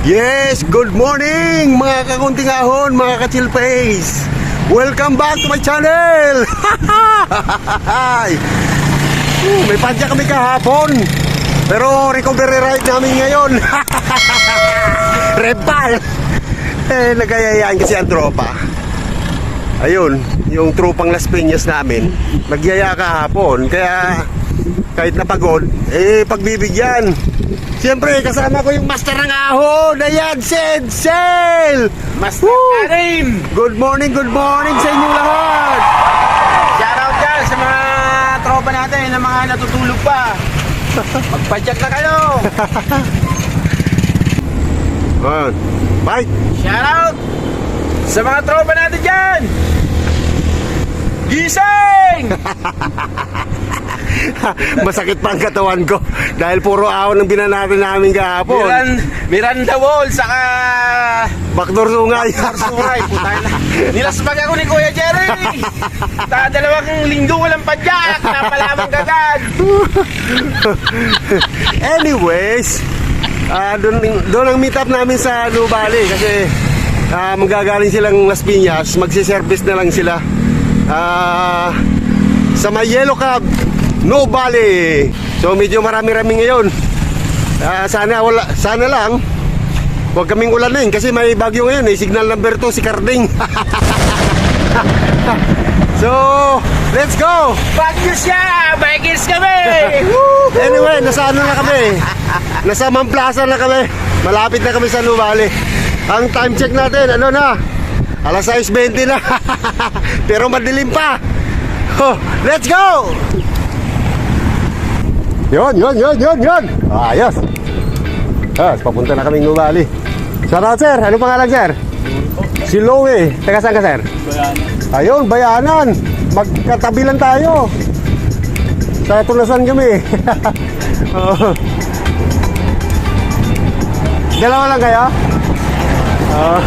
Yes, good morning mga kakunting ahon, mga ka-chill face. Welcome back to my channel. Uh, May padya kami kahapon. Pero recovery ride namin ngayon. Repal. Eh, nagayayaan kasi ang tropa. Ayun, yung tropang Las Peñas namin, nagyaya kahapon. Kaya kahit napagod, eh pagbibigyan. Siyempre, kasama ko yung master ng ahon. Ayan, Sed Sel! Master Woo! Karim! Good morning, good morning sa inyong lahat! Shoutout dyan sa mga tropa natin na mga natutulog pa. Magpadyak na kayo! Ayan. Bye! Shoutout sa mga tropa natin dyan! Gising! Masakit pa ang katawan ko dahil puro ahon ang binanati namin kahapon. Miran, Miranda Wall, saka Backdoor sungay. Sungay, putay na. Nilasbag ako ni Kuya Jerry! Ta dalawang linggo walang padyak, napalamang gagad! Anyways, ah doon doon ang meet up namin sa Nubali kasi ah magagaling silang Las Piñas, magsi-service na lang sila. Ah sa may Yellow Cab, Nubali. So medyo marami-rami ngayon. Ah sana wala sana lang Huwag kaming ulanin kasi may bagyo ngayon eh. Signal number 2 si Carding. so, let's go! Bagyo siya! Bikers kami! Anyway, nasa ano na kami? Nasa Mamplaza na kami. Malapit na kami sa Nuvali. Ang time check natin, ano na? Alas 6.20 na. Pero madilim pa. Oh, let's go! Yon, yon, yon, yon, yon. Ayos. Ah, papunta na kami Nuvali. Shout out, sir. Ano pangalan, sir? Si Lowe. Taga saan ka, sir? Ayun, bayanan. Magkatabi lang tayo. Sa tulasan kami. Oo. Dalawa lang kayo? Oo.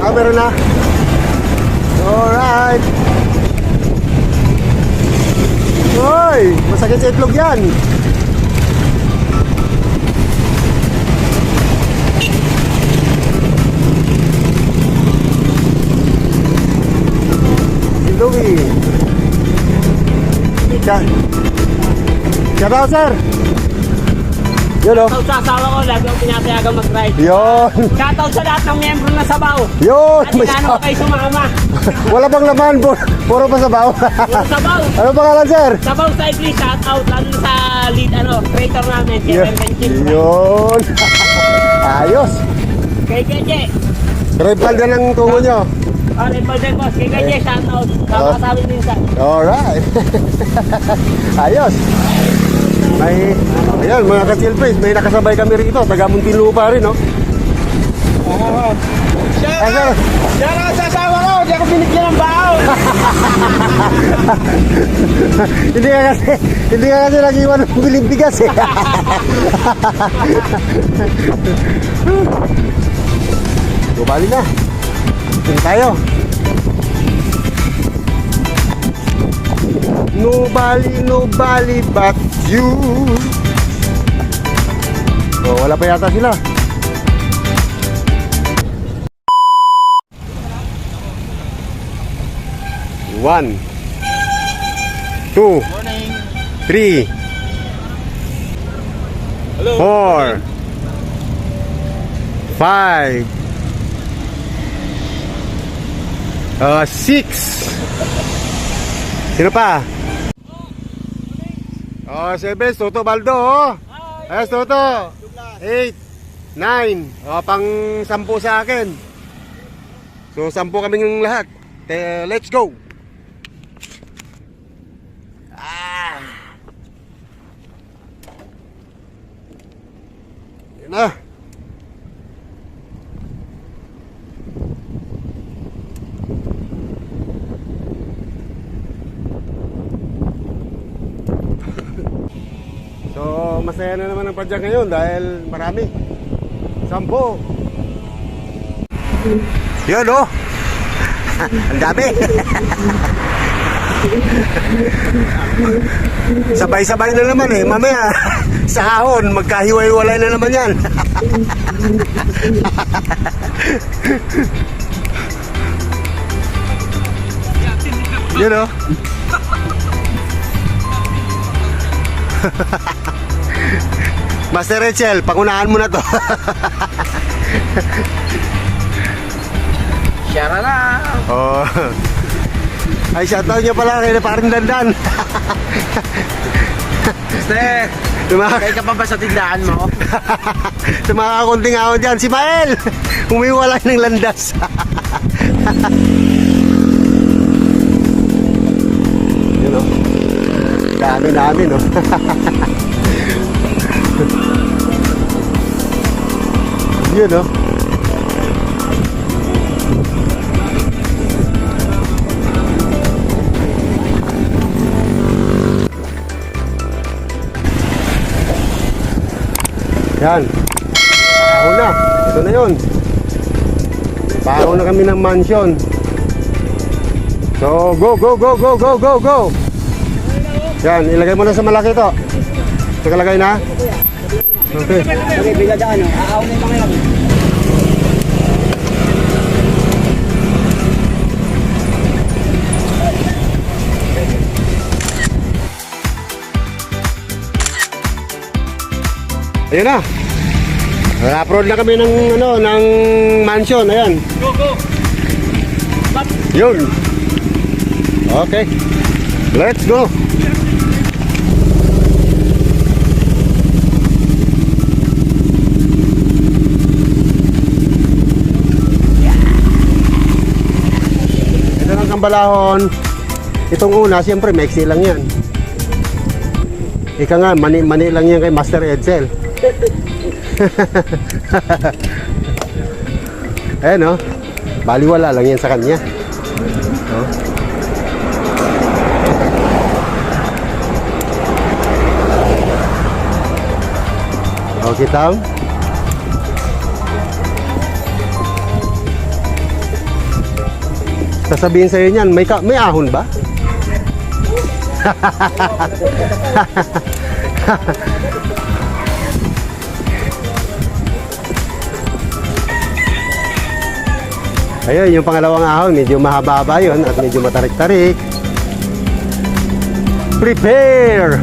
ah, meron na. Alright. Hoy, masakit sa itlog yan. Louie. Shout shout out, sir. Yun o. Shoutout sa asawa ko, lagi akong pinapayagang mag-ride. Yun. Shoutout sa lahat ng miyembro ng Sabaw. Yun. At May inaano ko kayo sumama. Wala bang laman. Puro, puro pa sa baw. Puro Sabaw. ano pangalan, sir? Sabaw Cyclist, shoutout lalo na sa lead, ano, creator namin. Reverend Jim. Yun. Ayos. Kay Keje. Repal na ng tungo nyo. Oh, Rebel din boss. Kay Keje, shoutout. Sama sa amin minsan. Alright. Ayos. May, ayan, mga face, may nakasabay kami rito. Taga Muntinlupa rin, no? Ah, sir. Shoutout sa asawa ko! Di ako binigyan ng baon! hindi ka kasi, hindi ka kasi nag-iwan ng biling bigas, eh. Bumali na. Tingin tayo. Nobody, nobody but you. Oh, wala pa yata sila. One, two, three, Hello! four, five, uh, six. Sino pa? Oh, seven, Toto Baldo, oh. Ayos, Toto. Eight, nine. Oh, pang sampu sa akin. So, sampu kaming lahat. Te- let's go. Ah. Yan na. So, masaya na naman ang padyak ngayon dahil marami. Sampo. Yan oh. ang dami. Sabay-sabay na naman eh. Mamaya, sa hahon, magkahiwa-hiwalay na naman yan. Yun oh. Master Rachel, pangunahan mo na to. Shara na. oh. Ay, shoutout nyo pala kay parang dandan. Mister, Tuma- kaya ka pa ba sa tindahan mo? sa mga kakunting ako dyan, si Mael! Humiwalay ng landas. Yun o. Dami dami no. Yun o. Yan. Paho na. Ito na yun. Paho na kami ng mansion. So, go, go, go, go, go, go, go. Yan, ilagay mo na sa malaki to. Nakalagay na? Okay. Okay, biga daan. Aaw na yung mga yan. Ayun na. Upload na kami ng ano, ng mansion. Ayan. Go, go. Yun. Okay. Let's go. Kambalahon. Itong una, siyempre, mexi lang yan. Ika nga, mani-mani lang yan kay Master Edsel. Ayan, oh. Baliwala lang yan sa kanya. Oh. Okay, Tom? Sasabihin sa'yo niyan, may, ka, may ahon ba? Ayun, yung pangalawang ahon, medyo mahaba-haba yun at medyo matarik-tarik. Prepare!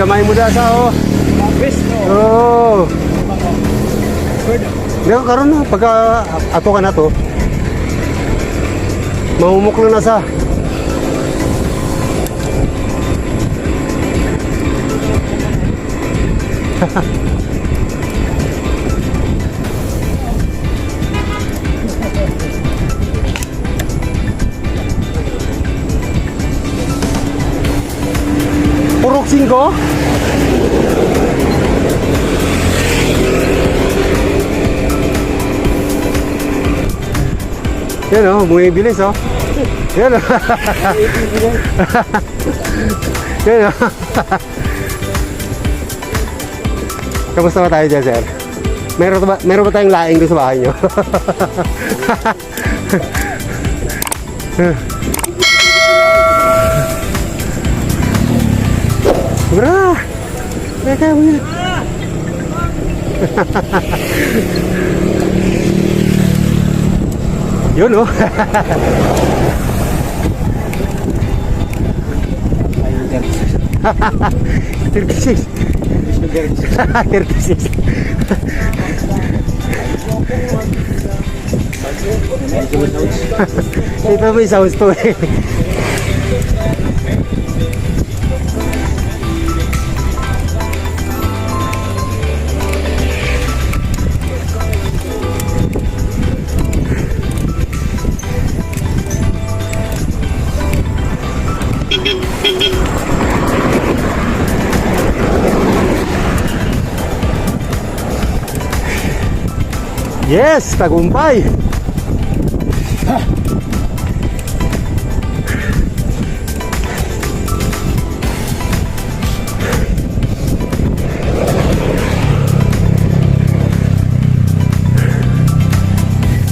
Gamay mo dasa, oh. Best, no? Oo. Hindi ako karoon na. Pagka ato ka na to, mamumuklo na sa. Purok 5? Yan o, oh, bumibilis o. Oh. Yan o. Yan o. Kamusta ba tayo dyan, sir? Meron ba, meron ba tayong laing doon sa bahay nyo? Bra! Teka, wait. Yun oh. Thirty-six. Thirty-six. Ito may sounds to. Yes, tagumpay.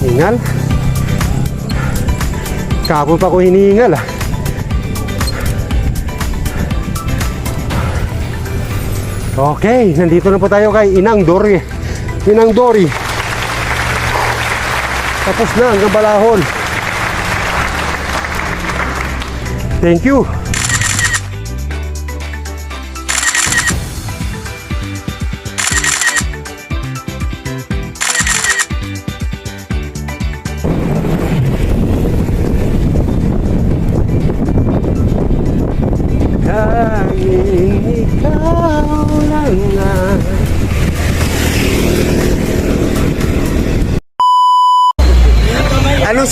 Hingal. Kapon pa ko hinihingal ah. Okay, nandito na po tayo kay Inang Dory. Inang Dory. Tapos na ang kabalahon. Thank you.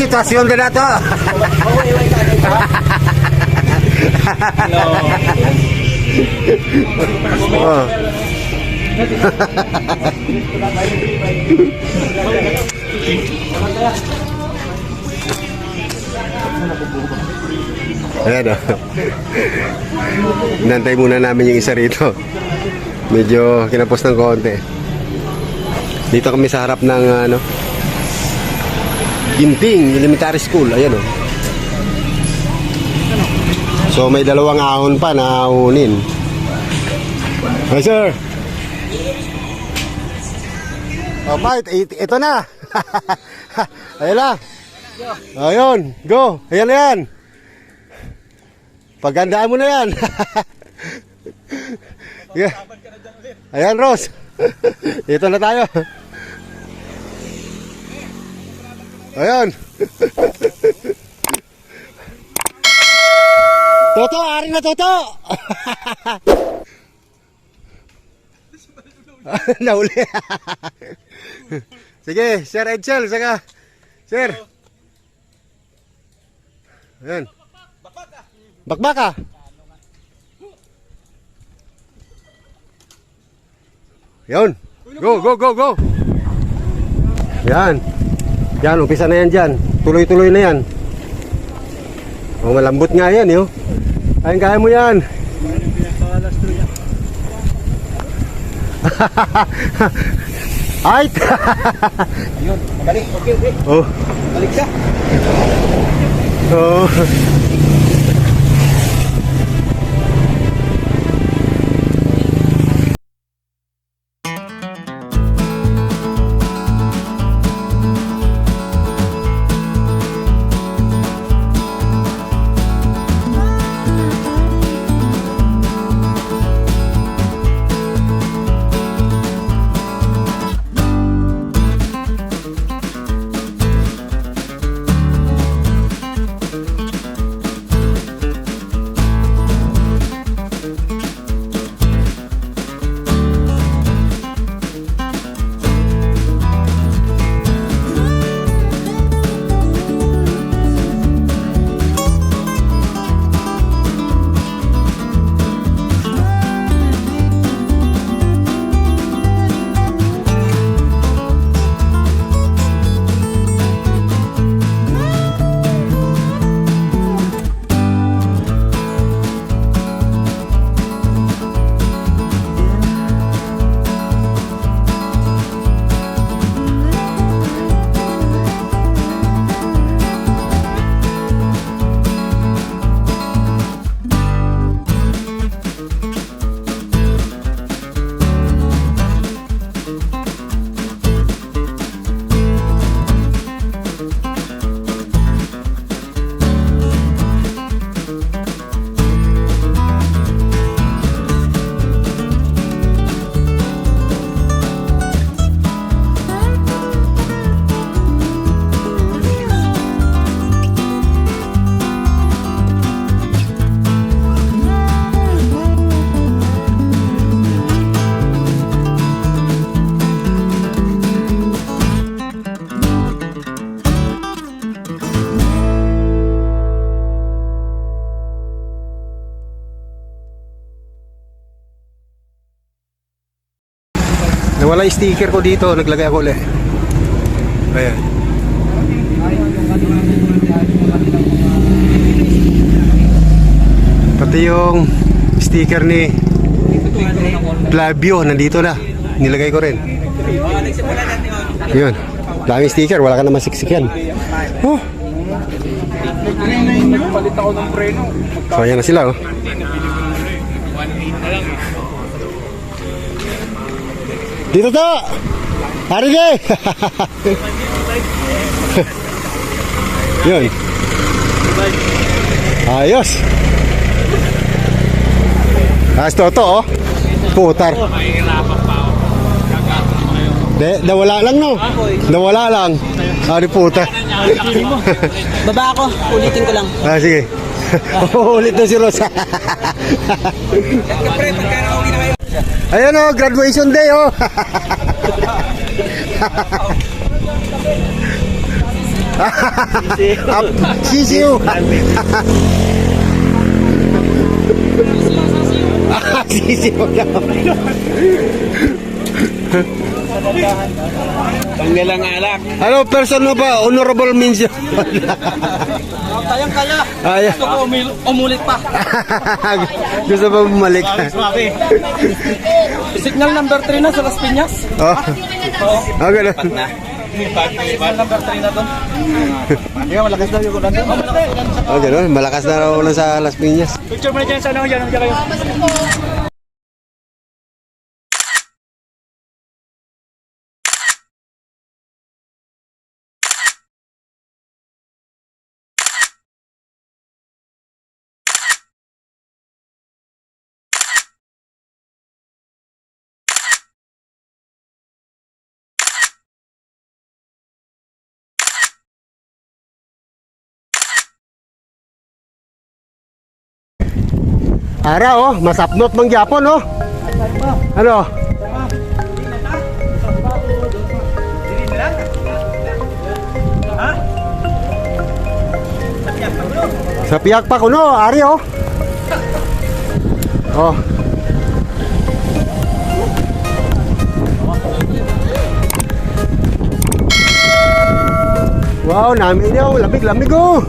Sitwasyon din na to? oh. Ayan o. Inantay muna namin yung isa rito. Medyo kinapos ng konti. Dito kami sa harap ng ano, Ginting Elementary School. Ayan o. So may dalawang ahon pa na ahunin. Hi sir. Oh, bite. It- ito na. Ayan na. Ayun. Go. Ayan na yan. Pagandaan mo na yan. yeah. Ayan, Ros. Ito na tayo. Ayan. Toto, ari na Toto. Nauli. Sige, Sir Edsel, saka. Sir. Ayan. Bakbaka. Yun. Go, go, go, go. Yan. Yan, umpisa na yan dyan. Tuloy-tuloy na yan. Oh, malambot nga yan, yo. Ayun, kaya mo yan. Ay! Yun, balik. Okay, okay. oh. Balik siya. Oh. Nawala yung sticker ko dito, naglagay ako ulit. Ayan. Pati yung sticker ni Flavio nandito na. Nilagay ko rin. Yun. Daming sticker. Wala ka naman siksik yan. Oh. So ayan na sila oh. Dito to! Harige! Yun. Ayos. Ayos to to oh. Putar. De, nawala lang no. Nawala lang. Di puta. Baba ako, ulitin ko lang. Ah, sige. Ulit na si Rosa. Ayan oh, graduation day oh. Sisiu. Sisiu daw. Tanggal ang alak. Ano, person mo ba? Honorable mention. Kayang kaya. Ayan. Gusto ko umil- umulit pa. Gusto ba bumalik? Signal number 3 na sa Las Piñas. Oh. Oh, ganun. Signal number 3 na doon. Hindi malakas daw yung. Oh, ganun. Malakas na raw ulan sa Las Piñas. Picture mo na dyan sa ano dyan. Dyan kayo. Ara oh, masapnot mang Japon oh. Ano? Sa piyak pa kuno, ari oh. Oh. Wow, namin niyo, lamig-lamig oh.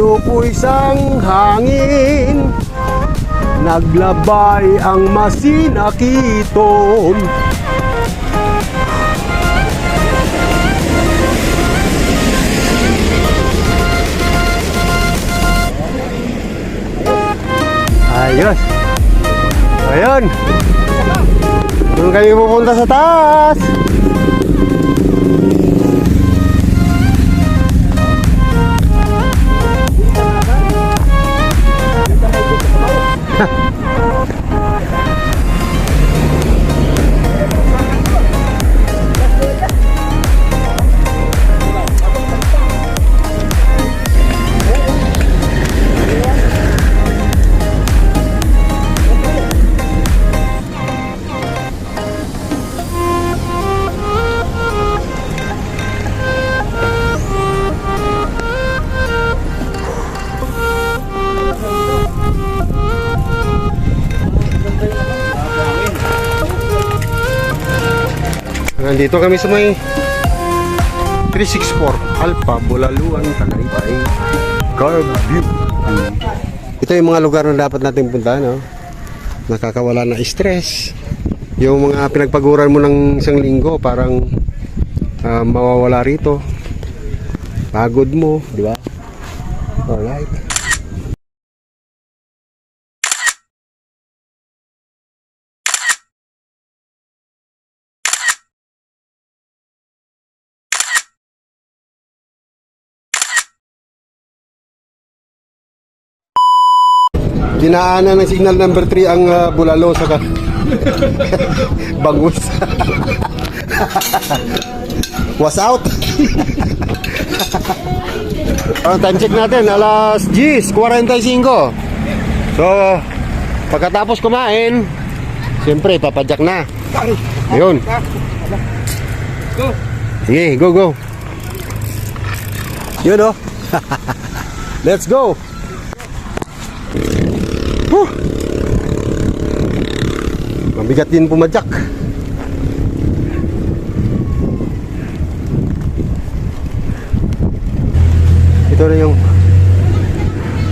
Pagdupoy-dupoy sang hangin. Naglabay ang masinakiton. Ayos. Ayun. Doon kami pupunta sa taas Nandito kami sa may 364 Alpha, Bulaluan, Tagaytay, Carb View. Ito yung mga lugar na dapat natin puntahan, no? Nakakawala na stress. Yung mga pinagpaguran mo ng isang linggo, parang ah, mawawala rito. Pagod mo, di ba? Alright. Dinaanan ng signal number 3 ang ah, bulalo sa ka- bangus. Was out. Ang time check natin, alas 10.45. So, pagkatapos kumain, siyempre, papadyak na. Ayun. Sige, go, go. Yun, oh. Let's go. Huh. Mabigat din pumadyak. Ito na yung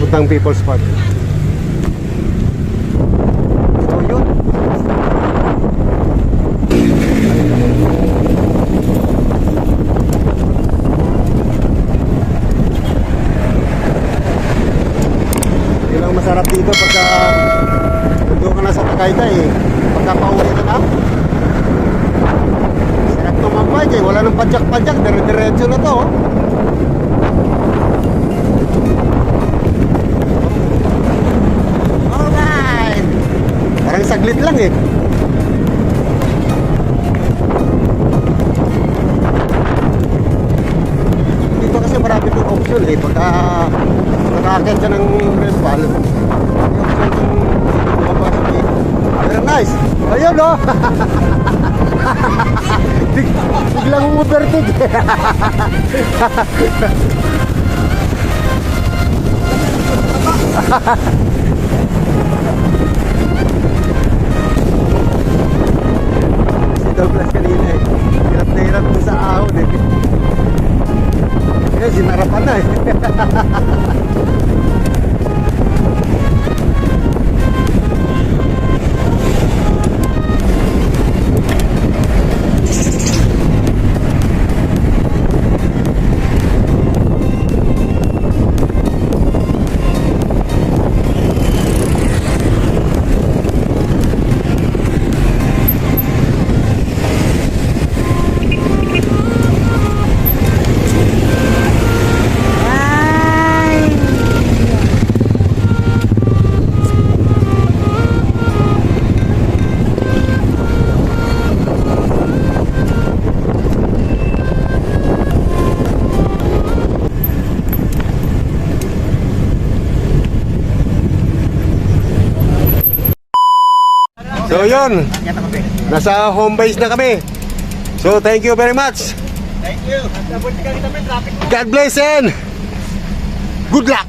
Butang People's Park. So yun. Yun ang masarap dito pagka nandun ka na sa Tagaytay eh. Pagka pauwi ka na. Sarap tumambay eh. Wala nang padyak-padyak. Dire-diretso na to. oh. Alright! Parang saglit lang eh. Dito kasi marami pong option eh. Pagka nakakit ka ng red ball, option kung sa may... Very nice! Ayun no! Big, biglang umubertig. si Douglas kanina eh. Hirap na hirap sa ahon eh. Kaya sinarapan na eh. yun, nasa home base na kami. So thank you very much. Thank you. God bless and good luck.